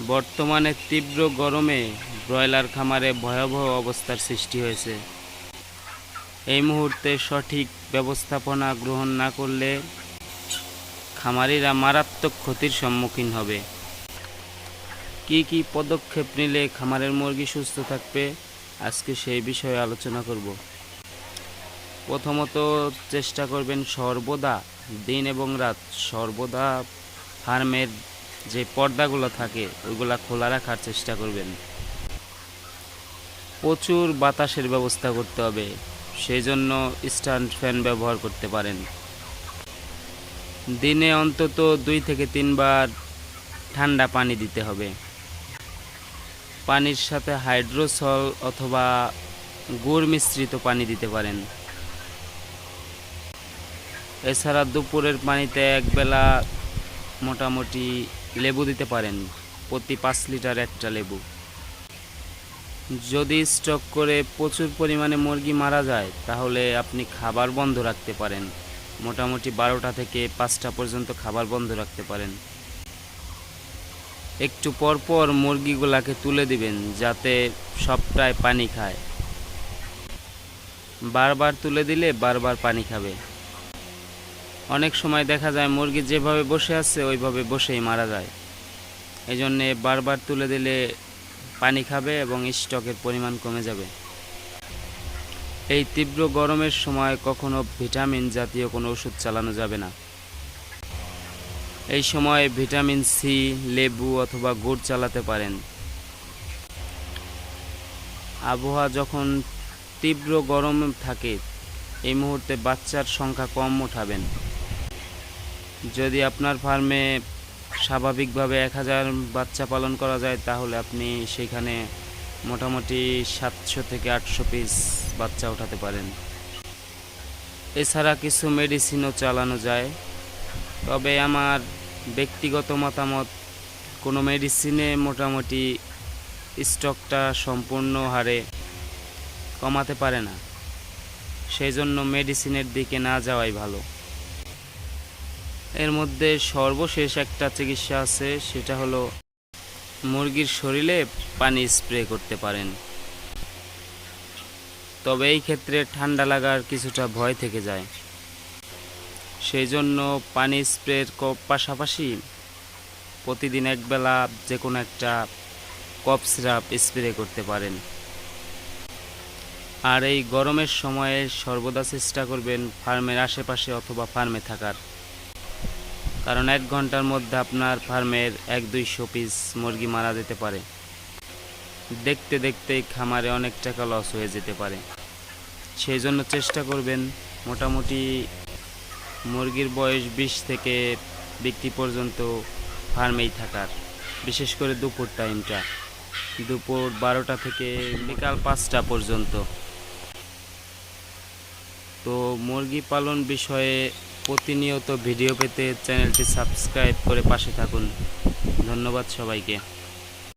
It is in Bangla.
বর্তমানে তীব্র গরমে ব্রয়লার খামারে ভয়াবহ অবস্থার সৃষ্টি হয়েছে। এই মুহূর্তে সঠিক ব্যবস্থাপনা গ্রহণ না করলে খামারিরা মারাত্মক ক্ষতির সম্মুখীন হবে। কি কি পদক্ষেপ নিলে খামারের মুরগি সুস্থ থাকবে, আজকে সেই বিষয়ে আলোচনা করব। প্রথমত চেষ্টা করবেন সর্বদা দিন এবং রাত সর্বদা ফার্মের যে পর্দাগুলো থাকে, ওইগুলা খোলা রাখার চেষ্টা করবেন। প্রচুর বাতাসের ব্যবস্থা করতে হবে সেই জন্য স্ট্যান্ড ফ্যান ব্যবহার করতে পারেন। দিনে অন্তত দুই থেকে তিনবার ঠান্ডা পানি দিতে হবে। পানির সাথে হাইড্রোসল অথবা গুড় মিশ্রিত পানি দিতে পারেন। এছাড়া দুপুরের পানিতে একবেলা মোটামুটি লেবু দিতে পারেন। প্রতি পাঁচ লিটার একটা লেবু। যদি স্টক করে প্রচুর পরিমাণে মুরগি মারা যায়, তাহলে আপনি খাবার বন্ধ রাখতে পারেন। মোটামুটি বারোটা থেকে পাঁচটা পর্যন্ত খাবার বন্ধ রাখতে পারেন। একটু পর পর মুরগিগুলাকে তুলে দিবেন, যাতে সবটাই পানি খায়। বারবার তুলে দিলে বারবার পানি খাবে। অনেক সময় দেখা যায় মুরগি যেভাবে বসে আছে, ওইভাবে বসেই মারা যায়। এই জন্যে বারবার তুলে দিলে পানি খাবে এবং স্টকের পরিমাণ কমে যাবে। এই তীব্র গরমের সময় কখনো ভিটামিন জাতীয় কোনো ওষুধ চালানো যাবে না। এই সময় ভিটামিন সি, লেবু অথবা গুড় চালাতে পারেন। আবহাওয়া যখন তীব্র গরম থাকে, এই মুহূর্তে বাচ্চার সংখ্যা কম উঠাবেন যদি আপনার ফার্মে স্বাভাবিকভাবে এক হাজার বাচ্চা পালন করা যায়, তাহলে আপনি সেখানে মোটামুটি সাতশো থেকে আটশো পিস বাচ্চা উঠাতে পারেন। এছাড়া কিছু মেডিসিনও চালানো যায়। তবে আমার ব্যক্তিগত মতামত, কোনো মেডিসিনে মোটামুটি স্টকটা সম্পূর্ণ হারে কমাতে পারে না। সেই জন্য মেডিসিনের দিকে না যাওয়াই ভালো। এর মধ্যে সর্বশেষ একটা চিকিৎসা আছে, সেটা হলো মুরগির শরীরে পানি স্প্রে করতে পারেন। তবে এই ক্ষেত্রে ঠান্ডা লাগার কিছুটা ভয় থেকে যায়। সেই জন্য পানি স্প্রের পাশাপাশি প্রতিদিন একবেলা যে কোনো একটা কফ সিরাপ স্প্রে করতে পারেন। আর এই গরমের সময়ে সর্বদা চেষ্টা করবেন ফার্মের আশেপাশে অথবা ফার্মে থাকার। কারণ এক ঘণ্টার মধ্যে আপনার ফার্মের এক দুইশো পিস মুরগি মারা যেতে পারে। দেখতে দেখতেই খামারে অনেক টাকা লস হয়ে যেতে পারে। সেই জন্য চেষ্টা করবেন মোটামুটি মুরগির বয়স বিশ থেকে বিক্রি পর্যন্ত ফার্মেই থাকার, বিশেষ করে দুপুর টাইমটা। দুপুর বারোটা থেকে বিকাল পাঁচটা পর্যন্ত। তো মুরগি পালন বিষয়ে প্রতিনিয়ত ভিডিও পেতে চ্যানেলটি সাবস্ক্রাইব করে পাশে থাকুন। ধন্যবাদ সবাইকে।